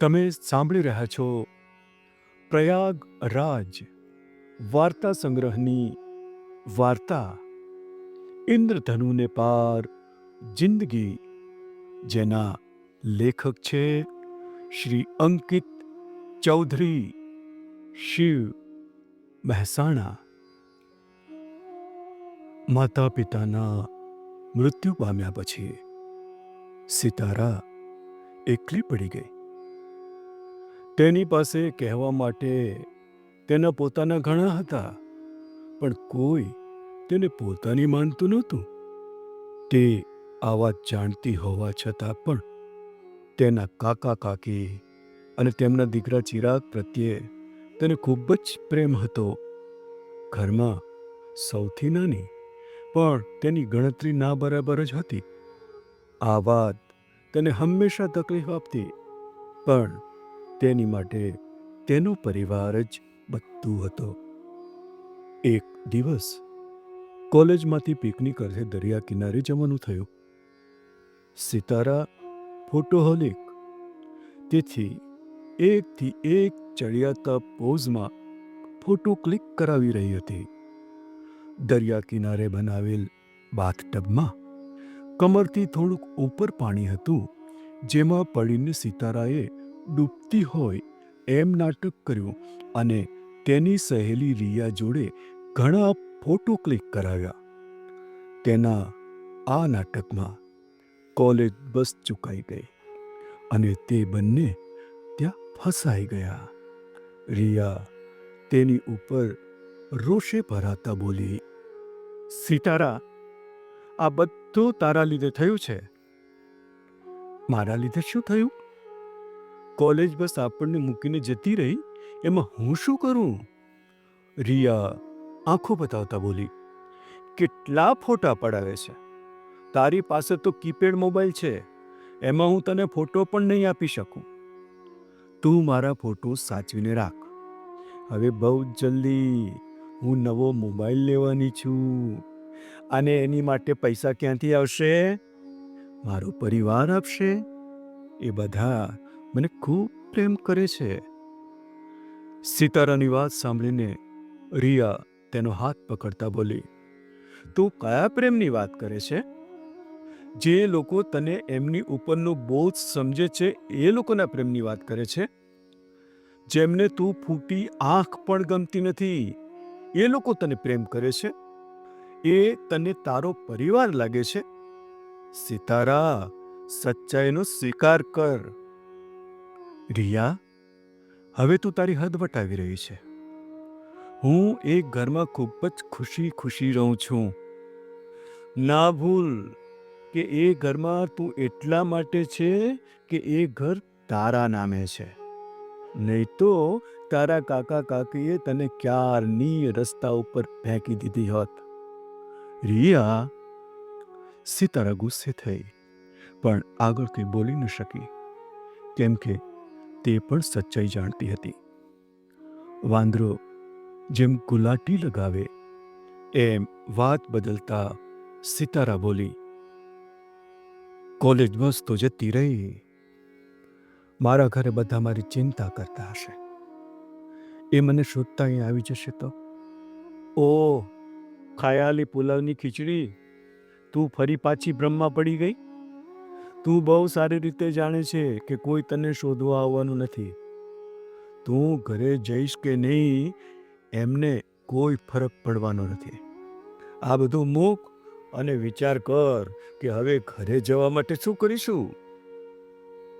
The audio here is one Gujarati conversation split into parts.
તમે સાંભળી રહ્યા છો પ્રયાગ રાજ વાર્તા સંગ્રહની વાર્તા. ઇન્દ્રધનુને પાર જિંદગી, જેના લેખક છે શ્રી અંકિત ચૌધરી શિવ મહેસાણા. માતા પિતાના મૃત્યુ પામ્યા પછી સિતારા એકલી પડી ગઈ. તેની પાસે કહેવા માટે તેના પોતાના ઘણા હતા, પણ કોઈ તેને પોતાની માનતું નહોતું. તે આ વાત જાણતી હોવા છતાં પણ તેના કાકા કાકી અને તેમના દીકરા ચિરાગ પ્રત્યે તેને ખૂબ જ પ્રેમ હતો. ઘરમાં સૌથી નાની, પણ તેની ગણતરી ના બરાબર જ હતી. આ વાત તેને હંમેશા તકલીફ આપતી, પણ તેની માટે તેનો પરિવાર જ બધું હતો. એક દિવસ કોલેજમાંથી પિકનિક અર્થે દરિયા કિનારે જવાનું થયું. સિતારા ફોટોહોલિક. તેથી એકથી એક ચડિયાતા પોઝમાં ફોટો ક્લિક કરાવી રહી હતી. દરિયા કિનારે બનાવેલ બાથટબમાં કમરથી થોડુંક ઉપર પાણી હતું, જેમાં પડીને સિતારાએ ડૂબતી હોય એમ નાટક કર્યું અને તેની સહેલી રિયા જોડે ઘણા ફોટો ક્લિક કરાવ્યા. તેના આ નાટકમાં કોલેજ બસ ચૂકાઈ ગઈ અને તે બંને ત્યાં ફસાઈ ગયા. રિયા તેની ઉપર રોષે ભરાતા બોલી, સિતારા, આ બધું તારા લીધે થયું છે? મારા લીધે શું થયું? કોલેજ બસ આપણને મૂકીને જતી રહી. એમાં હું શું કરું? રિયા, આંખો બતાવતા બોલી, કેટલા ફોટા પડાવે છે? તારી પાસે તો કીપેડ મોબાઈલ છે. એમાં હું તને ફોટો પણ નહીં આપી શકું. તું મારા ફોટો સાચવીને રાખ. હવે બહુ જલ્દી હું નવો મોબાઈલ લેવાની છું. અને એની માટે પૈસા ક્યાંથી આવશે? મારો પરિવાર આપશે? એ બધા મને ખૂબ પ્રેમ કરે છે. સિતારાની વાત સાંભળીને રિયા તેનો હાથ પકડતા બોલી, તું કયા પ્રેમની વાત કરે છે? જે લોકો તને એમની ઉપરનો બોજ સમજે છે, એ લોકોના પ્રેમની વાત કરે છે? જેમને તું ફૂટી આંખ પણ ગમતી નથી, એ લોકો તને પ્રેમ કરે છે? એ તને તારો પરિવાર લાગે છે? સિતારા, સચ્ચાઈનો સ્વીકાર કર. રિયા, હવે તું તારી હદ વટાવી રહી છે. હું એક ઘરમાં ખૂબ જ ખુશી ખુશી રહું છું. ના ભૂલ કે એ ઘરમાં તું એટલા માટે છે કે એ ઘર તારા નામે છે. નહીં તો તારા કાકા કાકીએ તને ક્યારની રસ્તા ઉપર ફેંકી દીધી હોત. રિયા, સિતારા ગુસ્સે થઈ, પણ આગળ કંઈ બોલી ન શકી. કેમ કે તે પણ સચ્ચાઈ જાણતી હતી. વાંદરો જેમ ગુલાટી લગાવે, એમ વાત બદલતા સિતારા બોલી, કોલેજ બસ તો જતી રહી. મારા ઘરે બધા મારી ચિંતા કરતા હશે. એ મને શોધતા અહીં આવી જશે તો? ઓ, ખાયાલી પુલાવની ખીચડી. તું ફરી પાછી બ્રહ્મા પડી ગઈ? તું બહુ સારી રીતે જાણે છે કે કોઈ તને શોધવા આવવાનું નથી. તું ઘરે જઈશ કે નહીં, એમને કોઈ ફરક પડવાનો નથી. આ બધું મૂક અને વિચાર કર કે હવે ઘરે જવા માટે શું કરીશું?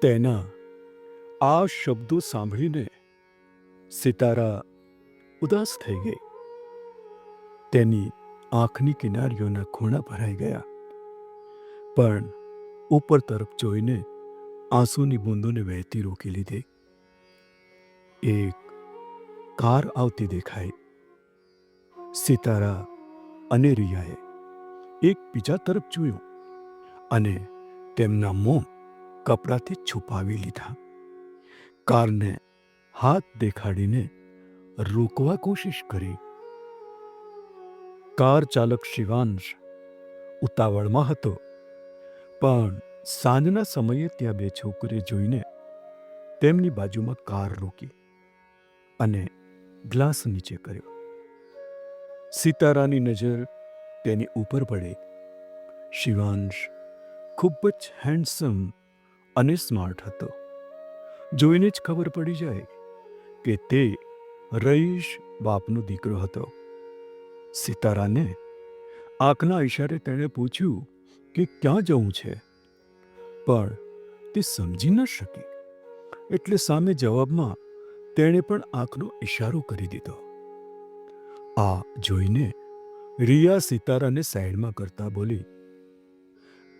તેના આ શબ્દો સાંભળીને સિતારા ઉદાસ થઈ ગઈ. તેની આંખની કિનારીઓના ખૂણા ભરાઈ ગયા. પણ ઉપર તરફ જોઈને આંસુની બૂંદોને વહેતી રોકી લીધી. એક કાર આવતી દેખાઈ. સિતારા અને રિયાએ એક બીજા તરફ જોયું અને તેમના મોં કપડાથી છુપાવી લીધા. કારને હાથ દેખાડીને રોકવા કોશિશ કરી. કાર ચાલક શિવાંશ ઉતાવળમાં હતો. પણ સાંજના સમયે ત્યાં બે છોકરીએ જોઈને તેમની બાજુમાં કાર રોકી અને ગ્લાસ નીચે કર્યો. સિતારાની નજર તેની ઉપર પડે. શિવાંશ ખૂબ જ હેન્ડસમ અને સ્માર્ટ હતો. જોઈને જ ખબર પડી જાય કે તે રઈશ બાપનો દીકરો હતો. સિતારાને આંખના ઈશારે તેણે પૂછ્યું કે ક્યાં જવું છે? પણ તે સમજી ન શકી. એટલે સામે જવાબમાં તેણે પણ આંખનો ઈશારો કરી દીધો. આ જોઈને રિયા સિતારાને સાઈડમાં કરતા બોલી,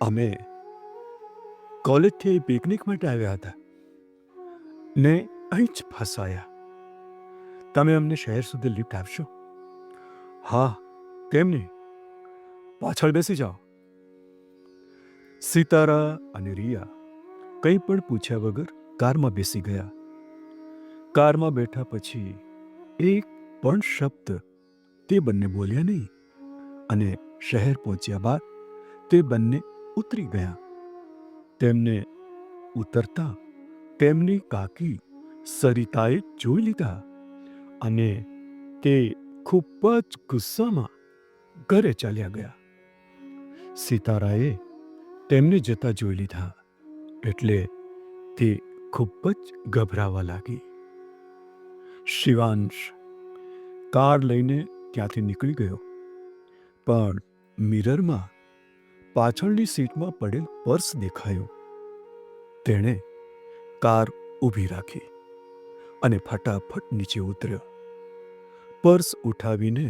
અમે કોલેજથી પિકનિક માટે આવ્યા હતા. ને અહીં જ ફસાયા. તમે અમને શહેર સુધી લિફ્ટ આપશો? હા કેમ નહીં પાછળ બેસી જાઓ. સિતારા અને રિયા કંઈ પણ પૂછ્યા વગર કારમાં બેસી ગયા. કારમાં બેઠા પછી એક પણ શબ્દ તે બંને બોલ્યા નહીં અને શહેર પહોંચ્યા બાદ તે બંને ઉતરી ગયા. તેમને ઉતરતા તેમની કાકી સરિતાએ જોઈ લીધા અને તે ખૂબ જ ગુસ્સામાં ઘરે ચાલ્યા ગયા. સિતારાએ તેમને જતા જોઈ લીધા. એટલે તે ખૂબ જ ગભરાવા લાગી. શિવાંશ, કાર લઈને ત્યાંથી નીકળી ગયો. પણ મિરરમાં પાછળની સીટમાં પડેલ પર્સ દેખાયું. તેણે કાર ઊભી રાખી અને ફટાફટ નીચે ઉતર્યો. પર્સ ઉઠાવીને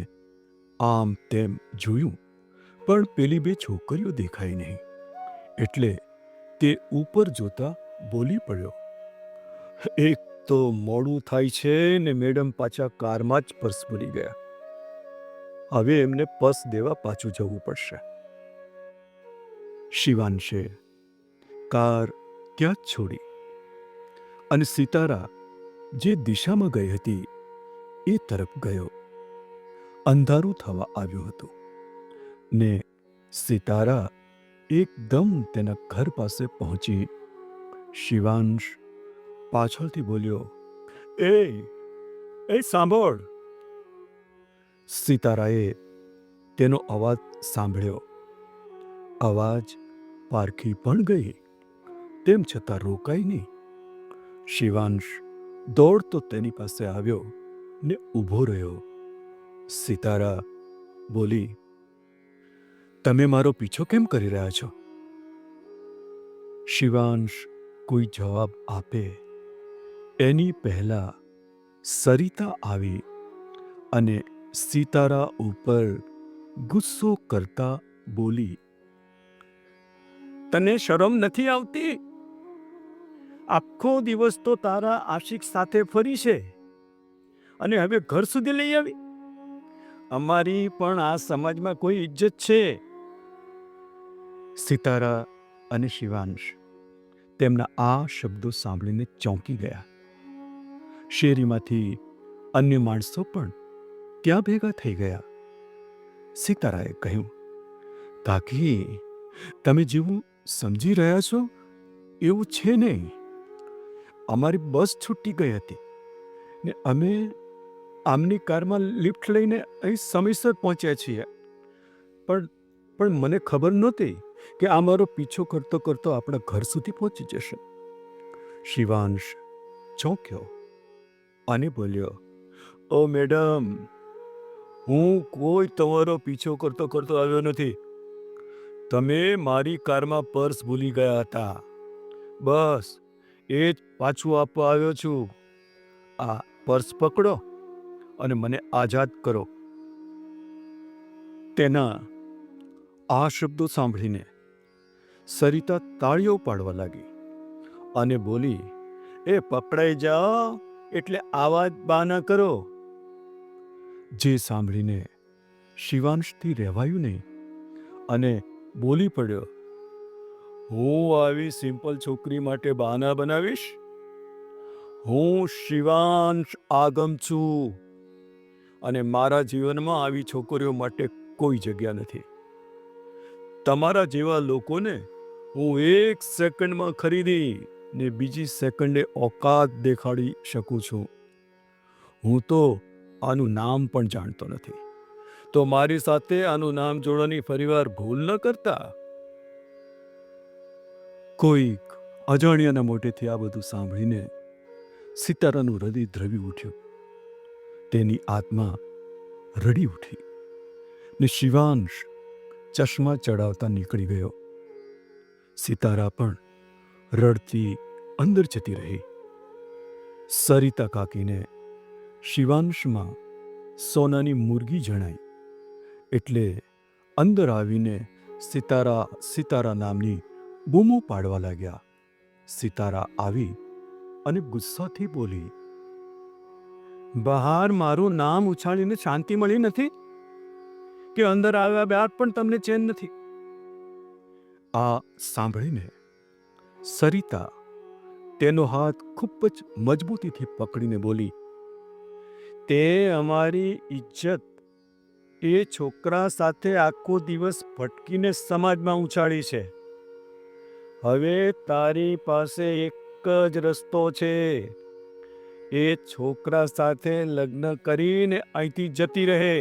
આમ તેમ જોયું, પણ પેલી બે છોકરીઓ દેખાઈ નહીં. એટલે તે ઉપર જોતા બોલી પડ્યો, એક તો મોડું થાય છે ને મેડમ પાછા કારમાં જ પર્સ ભૂલી ગયા. હવે એમને પર્સ દેવા પાછું જવું પડશે. શિવાંશે કાર ત્યાં જ છોડી અને સિતારા જે દિશામાં ગઈ હતી એ તરફ ગયો. અંધારું થવા આવ્યું હતું ને સિતારા એકદમ તેના ઘર પાસે પહોંચી. શિવાંશ પાછળથી બોલ્યો એ એ સાંભળ. સિતારાએ તેનો અવાજ સાંભળ્યો. અવાજ પારખી પણ ગઈ, તેમ છતાં રોકાઈ નહીં. શિવાંશ દોડતો તેની પાસે આવ્યો ને ઊભો રહ્યો. સિતારા બોલી તમે મારો પીછો કેમ કરી રહ્યા છો? શિવાંશ કોઈ જવાબ આપે. એની પહેલા સરિતા આવી અને સિતારા ઉપર ગુસ્સો કરતા બોલી, તને શરમ નથી આવતી? આખો દિવસ તો તારા આશિક સાથે ફરી છે અને હવે ઘર સુધી લઈ આવી? અમારી પણ આ સમાજમાં કોઈ ઇજ્જત છે? સિતારા અને શિવાંશ તેમના આ શબ્દો સાંભળીને ચોંકી ગયા. શેરીમાંથી અન્ય માણસો પણ ત્યાં ભેગા થઈ ગયા. સિતારાએ કહ્યું, કાકી, તમે જેવું સમજી રહ્યા છો, એવું છે નહીં. અમારી બસ છૂટી ગઈ હતી ને અમે આમની કારમાં લિફ્ટ લઈને અહીં સમયસર પહોંચ્યા છીએ. પણ પણ મને ખબર નહોતી કે આ મારો પીછો કરતો કરતો આપણા ઘર સુધી પહોંચી જશે. શિવાંશ ચોંક્યો અને બોલ્યો, ઓ મેડમ, હું કોઈ તમારો પીછો કરતો કરતો આવ્યો નથી. તમે મારી કારમાં પર્સ ભૂલી ગયા હતા. બસ, એ જ પાછું આપવા આવ્યો છું. આ પર્સ પકડો અને મને આઝાદ કરો. તેના આ શબ્દો સાંભળીને સરિતા તાળીઓ પાડવા લાગી અને બોલી, એ પકડાઈ જાઓ, એટલે આવાજ બાના કરો. જે સાંભળીને શિવાંશથી રહેવાયું નહીં અને બોલી પડ્યો, હું આવી સિમ્પલ છોકરી માટે બહાના બનાવીશ? હું શિવાંશ આગમ છું અને મારા જીવનમાં આવી છોકરીઓ માટે કોઈ જગ્યા નથી. તમારા જેવા લોકોને હું એક સેકન્ડમાં ખરીદી ને બીજી સેકન્ડે ઓકાત દેખાડી શકું છું. હું તો આનું નામ પણ જાણતો નથી. તો મારી સાથે આનું નામ જોડવાની ફરીવાર ભૂલ ન કરતા? કોઈક અજાણ્યાના મોટેથી આ બધું સાંભળીને સિતારાનું હૃદય દ્રવી ઉઠ્યું. તેની આત્મા રડી ઉઠી ને શિવાંશ ચશ્મા ચડાવતા નીકળી ગયો. સિતારા પણ રડતી અંદર જતી રહી. સરિતા કાકીને શિવાંશમાં સોનાની મુરગી જણાઈ. એટલે અંદર આવીને સિતારા સિતારા નામની બૂમો પાડવા લાગ્યા. સિતારા આવી અને ગુસ્સાથી બોલી, બહાર મારું નામ ઉછાળીને શાંતિ મળી નથી? કે અંદર આવ્યા બાદ પણ તમને ચેન નથી. આ સાંભળીને સરિતા તેનો હાથ ખૂબ જ મજબૂતીથી પકડીને બોલી, તે અમારી ઇજ્જત. એ છોકરા સાથે આખો દિવસ ભટકીને સમાજમાં ઉછાળી છે. હવે તારી પાસે એક જ રસ્તો છે. એ છોકરા સાથે લગ્ન કરીને અહીંથી જતી રહે.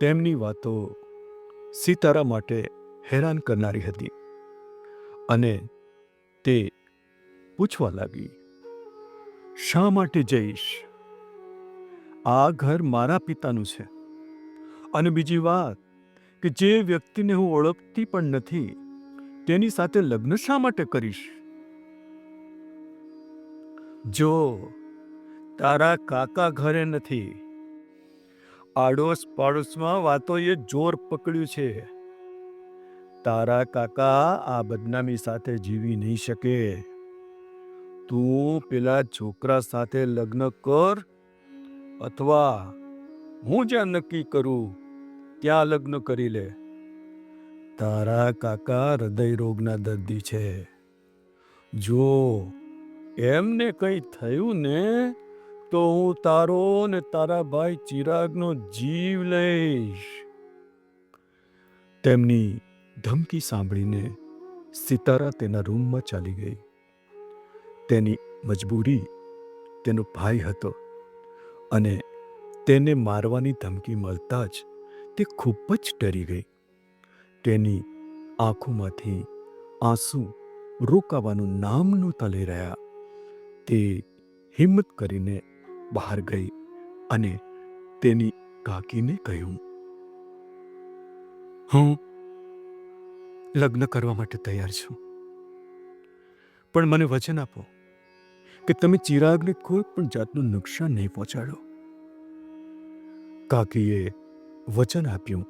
તેમની વાતો સિતારા માટે હેરાન કરનારી હતી અને તે પૂછવા લાગી, શા માટે જઈશ? આ ઘર મારા પિતાનું છે. અને બીજી વાત કે જે વ્યક્તિને હું ઓળખતી પણ નથી, તેની સાથે લગ્ન શા માટે કરીશ? જો તારા કાકા ઘરે નથી આડોશ પાડોશમાં વાતોએ જોર પકડ્યું છે. તારા કાકા આ બદનામી સાથે જીવી નહીં શકે. તું પેલા છોકરા સાથે લગ્ન કર અથવા હું જ્યાં નક્કી કરું ત્યાં લગ્ન કરી લે. તારા કાકા હૃદય રોગના દર્દી છે. જો એમને કંઈ થયું ને તો હું તારો ને તારા ભાઈ ચિરાગનો જીવ લઈશ. તેમની ધમકી સાંભળીને સિતારા તેના રૂમમાં ચાલી ગઈ. તેની મજબૂરી તેનો ભાઈ હતો અને તેને મારવાની ધમકી મળતા જ તે ખૂબ જ ડરી ગઈ. તેની આંખોમાંથી આંસુ રોકાવાનું નામ નહોતા લઈ રહ્યા. તે હિંમત કરીને બહાર ગઈ અને તેની કાકીને કહ્યું, હું લગ્ન કરવા માટે તૈયાર છું. પણ મને વચન આપો કે તમે ચિરાગને કોઈ પણ જાતનું નુકસાન નહીં પહોંચાડો. કાકીએ વચન આપ્યું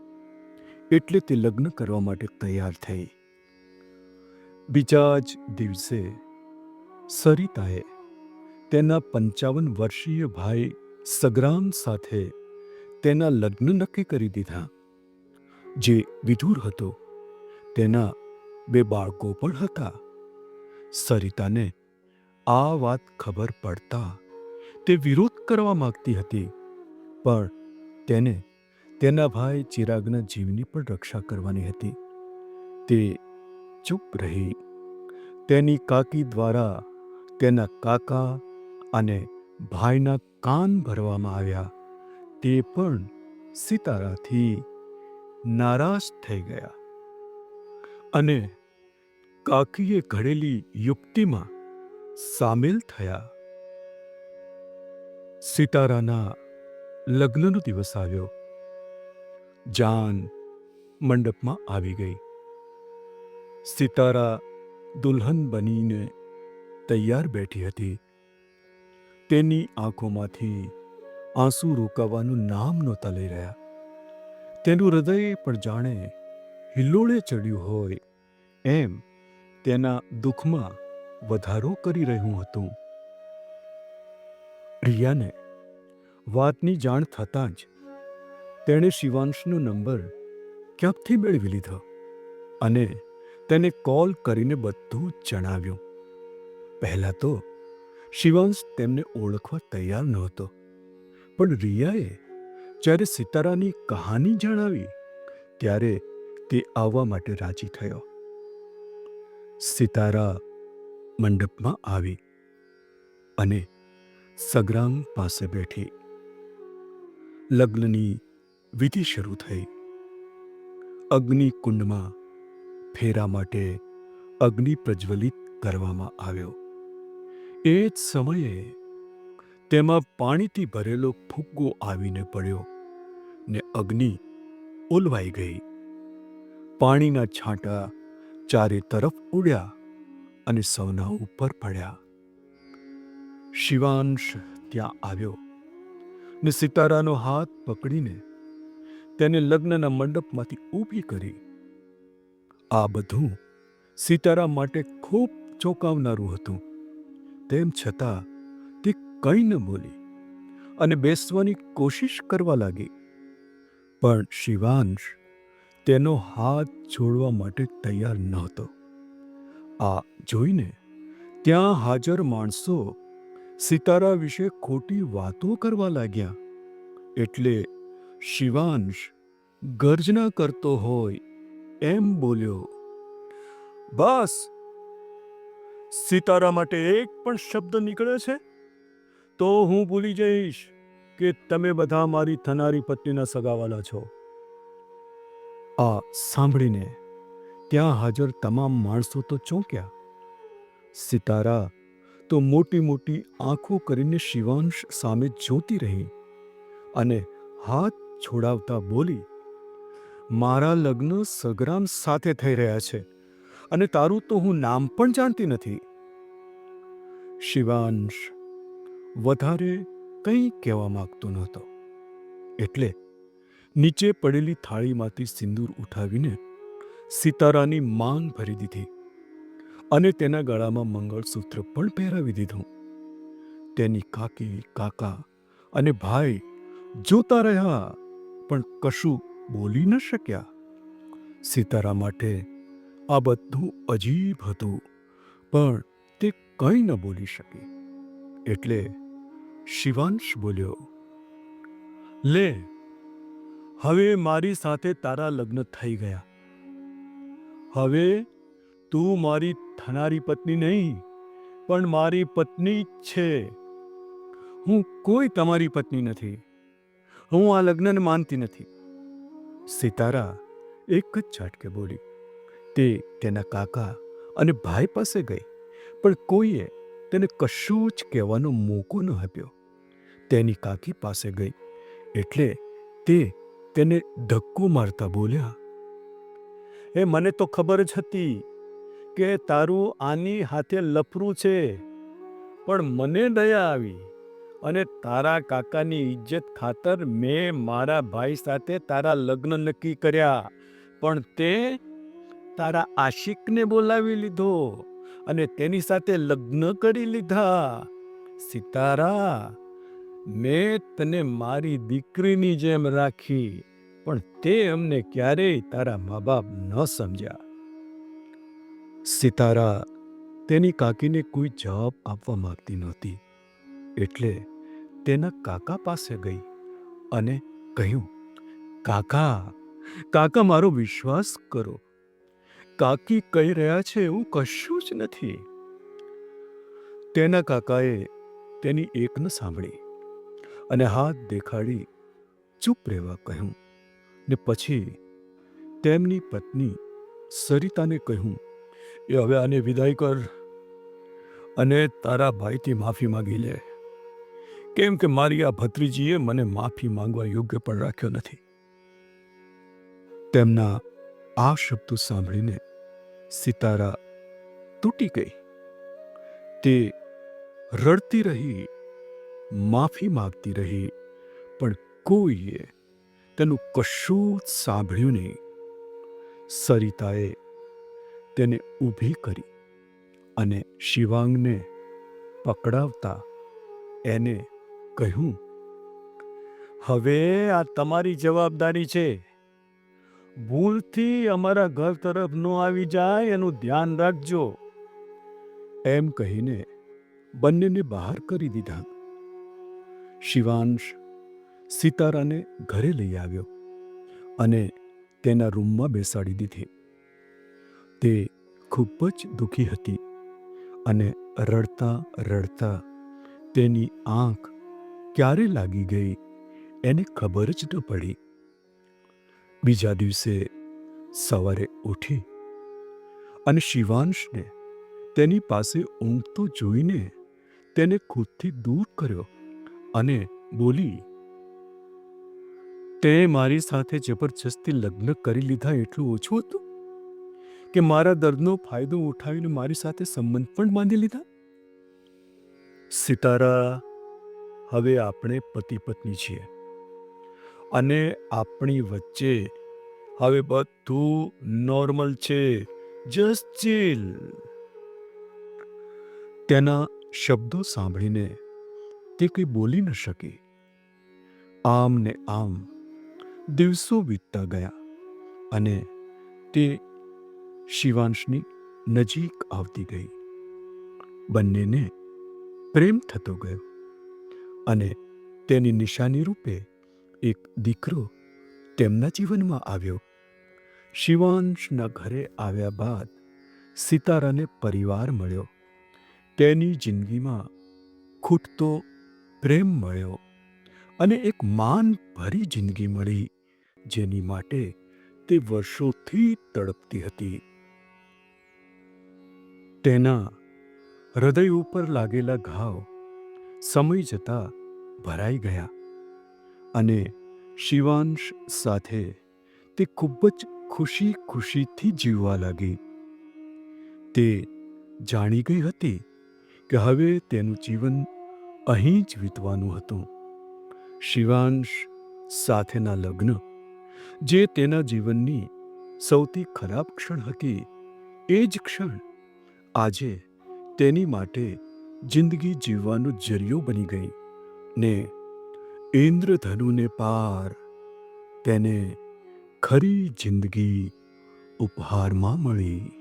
એટલે તે લગ્ન કરવા માટે તૈયાર થઈ. બીજા જ દિવસે સરિતાએ તેના પંચાવન વર્ષીય ભાઈ સગ્રામ સાથે તેના લગ્ન નક્કી કરી દીધા. જે વિધુર હતો, તેના બે બાળકો પણ હતા. સરિતાને આ વાત ખબર પડતા તે વિરોધ કરવા માંગતી હતી, પણ તેને તેના ભાઈ ચિરાગના જીવની પણ રક્ષા કરવાની હતી. તે ચૂપ રહી. તેની કાકી દ્વારા તેના કાકા અને ભાઈના કાન ભરવામાં આવ્યા. તે પણ સિતારાથી નારાજ થઈ ગયા. અને કાકીએ ઘડેલી યુક્તિમાં સામેલ થયા. સિતારાના લગ્નનો દિવસ આવ્યો. જાન મંડપમાં આવી ગઈ. સિતારા દુલ્હન બનીને તૈયાર બેઠી હતી. તેની આંખોમાંથી આંસુ રોકાવાનું નામ નહોતા લઈ રહ્યા. તેનું હૃદય પણ જાણે હિલ્લોળે ચડ્યું હોય એમ તેના દુઃખમાં વધારો કરી રહ્યું હતું. રિયાને વાતની જાણ થતાં જ તેણે શિવાંશનો નંબર ક્યાંકથી મેળવી લીધો અને તેને કોલ કરીને બધું જણાવ્યું. પહેલાં તો શિવાંશ તેમને ઓળખવા તૈયાર નહોતો. પણ રિયાએ જ્યારે સિતારાની કહાની જણાવી, ત્યારે તે આવવા માટે રાજી થયો. સિતારા મંડપમાં આવી અને સગ્રામ પાસે બેઠી. લગ્નની વિધિ શરૂ થઈ. અગ્નિકુંડમાં ફેરા માટે અગ્નિ પ્રજ્વલિત કરવામાં આવ્યો. એ જ સમયે તેમાં પાણીથી ભરેલો ફુગ્ગો આવીને પડ્યો ને અગ્નિ ઓલવાઈ ગઈ. પાણીના છાંટા ચારે તરફ ઉડ્યા અને સૌના ઉપર પડ્યા. શિવાંશ ત્યાં આવ્યો ને સિતારાનો હાથ પકડીને તેને લગ્નના મંડપમાંથી ઊભી કરી. આ બધું સિતારા માટે ખૂબ ચોંકાવનારું હતું. તેમ છતાં તે કંઈ ન બોલી અને બેસવાની કોશિશ કરવા લાગી. પણ શિવાંશ તેનો હાથ છોડવા માટે તૈયાર નહોતો. આ જોઈને ત્યાં હાજર માણસો સિતારા વિશે ખોટી વાતો કરવા લાગ્યા. એટલે શિવાંશ ગર્જના કરતો હોય એમ બોલ્યો, બસ સિતારા માટે એક પણ શબ્દ નીકળે છે? તો હું ભૂલી જઈશ કે તમે બધા મારી થનારી પત્નીના સગાવાલા છો. આ સાંભળીને ત્યાં હાજર તમામ માણસો તો ચોંક્યા. સિતારા તો મોટી મોટી આંખો કરીને શિવાંશ સામે જોતી રહી અને હાથ છોડાવતા બોલી, મારા લગ્ન સગ્રામ સાથે થઈ રહ્યા છે અને તારું તો હું નામ પણ જાણતી નથી. શિવાંશ, વધારે કંઈ કહેવા માંગતો નહોતો. એટલે નીચે પડેલી થાળીમાંથી સિંદૂર ઉઠાવીને સિતારાની માંગ ભરી દીધી અને તેના ગળામાં મંગળસૂત્ર પણ પહેરાવી દીધું. તેની કાકી, કાકા અને ભાઈ જોતા રહ્યા, પણ કશું બોલી ન શક્યા. સિતારા માટે આ બધું અજીબ હતું, પણ કંઈ ન બોલી શકી. એટલે શિવાંશ બોલ્યો, લે, હવે મારી સાથે તારા લગ્ન થઈ ગયા. હવે તું મારી થનારી પત્ની નહીં, પણ મારી પત્ની જ છે. હું કોઈ તમારી પત્ની નથી. હું આ લગ્નને માનતી નથી. સિતારા એક જ ઝાટકે બોલી, તે તેના કાકા અને ભાઈ પાસે ગઈ. પણ કોઈએ તેને કશું જ કહેવાનો મોકો ન આપ્યો. તેની કાકી પાસે ગઈ એટલે તે તેને ધક્કો મારતા બોલ્યા, એ મને તો ખબર જ હતી કે તારું આની હાથે લફરું છે, પણ મને દયા આવી અને તારા કાકાની ઇજ્જત ખાતર મેં મારા ભાઈ સાથે તારા લગ્ન નક્કી કર્યા, પણ તે તારા આશિકને બોલાવી લીધો. અને તેની સાથે લગ્ન કરી લીધા. સિતારા, મેં તને મારી દીકરીની જેમ રાખી, પણ તે અમને ક્યારેય તારા મા બાપ ન સમજ્યા. સિતારા, તેની કાકીને કોઈ જવાબ આપવા માંગતી નહોતી, એટલે તેના કાકા પાસે ગઈ અને કહ્યું, કાકા કાકા, મારો વિશ્વાસ કરો. કાકી કહી રહ્યા છે એવું કશું જ નથી. તેના કાકાએ તેની એક ન સાંભળી અને હાથ દેખાડી ચૂપ રહેવા કહ્યું ને પછી તેમની પત્ની સરિતાને કહ્યું, એ હવે આને વિદાય કર અને તારા ભાઈથી માફી માંગી લે. કેમ કે મારી આ ભત્રીજીએ મને માફી માંગવા યોગ્ય પણ રાખ્યો નથી. તેમના આ શબ્દો સાંભળીને સિતારા તૂટી ગઈ. તે રડતી રહી, માફી માંગતી રહી, પણ કોઈએ તેનું કશું જ સાંભળ્યું નહીં. સરિતાએ તેને ઊભી કરી અને શિવાંગને પકડાવતા એને કહ્યું, હવે આ તમારી જવાબદારી છે. ભૂલથી અમારા ઘર તરફ ન આવી જાય એનું ધ્યાન રાખજો. એમ કહીને બંનેને બહાર કરી દીધા. શિવાંશ સિતારાને ઘરે લઈ આવ્યો અને તેના રૂમમાં બેસાડી દીધી. તે ખૂબ જ દુઃખી હતી અને રડતા રડતા તેની આંખ ક્યારે લાગી ગઈ એને ખબર જ ન પડી. બીજા દિવસે સવારે ઉઠી અને શિવાંશને તેની પાસે ઊંઘતો જોઈને તેને ખુદથી દૂર કર્યો અને બોલી, તે મારી સાથે જબરજસ્તી લગ્ન કરી લીધા એટલું ઓછું હતું કે મારા દર્દનો ફાયદો ઉઠાવીને મારી સાથે સંબંધ પણ બાંધી લીધા? સિતારા, હવે આપણે પતિ પત્ની છીએ. અને આપણી વચ્ચે. હવે બધું નોર્મલ છે. જસ્ટ ચીલ તેના શબ્દો સાંભળીને તે કંઈ બોલી ન શકી. આમ ને આમ દિવસો વીતતા ગયા અને તે શિવાંશની નજીક આવતી ગઈ. બંનેને પ્રેમ થતો ગયો અને તેની નિશાની રૂપે એક દીકરો તેમના જીવનમાં આવ્યો. શિવાંશના ઘરે આવ્યા બાદ સિતારાને પરિવાર મળ્યો. તેની જિંદગીમાં ખૂટતો પ્રેમ મળ્યો અને એક માન ભરી જિંદગી મળી, જેની માટે તે વર્ષોથી તડપતી હતી. તેના હૃદય ઉપર લાગેલા ઘાવ સમય જતાં ભરાઈ ગયા. અને શિવાંશ સાથે તે ખૂબ જ ખુશી ખુશીથી જીવવા લાગી. તે જાણી ગઈ હતી કે હવે તેનું જીવન અહીં જ વીતવાનું હતું. શિવાંશ સાથેના લગ્ન, જે તેના જીવનની સૌથી ખરાબ ક્ષણ હતી, એ જ ક્ષણ આજે તેની માટે જિંદગી જીવવાનો જરિયો બની ગઈ ને ઇન્દ્રધનુને પાર. તેને ખરી જિંદગી ઉપહારમાં મળી.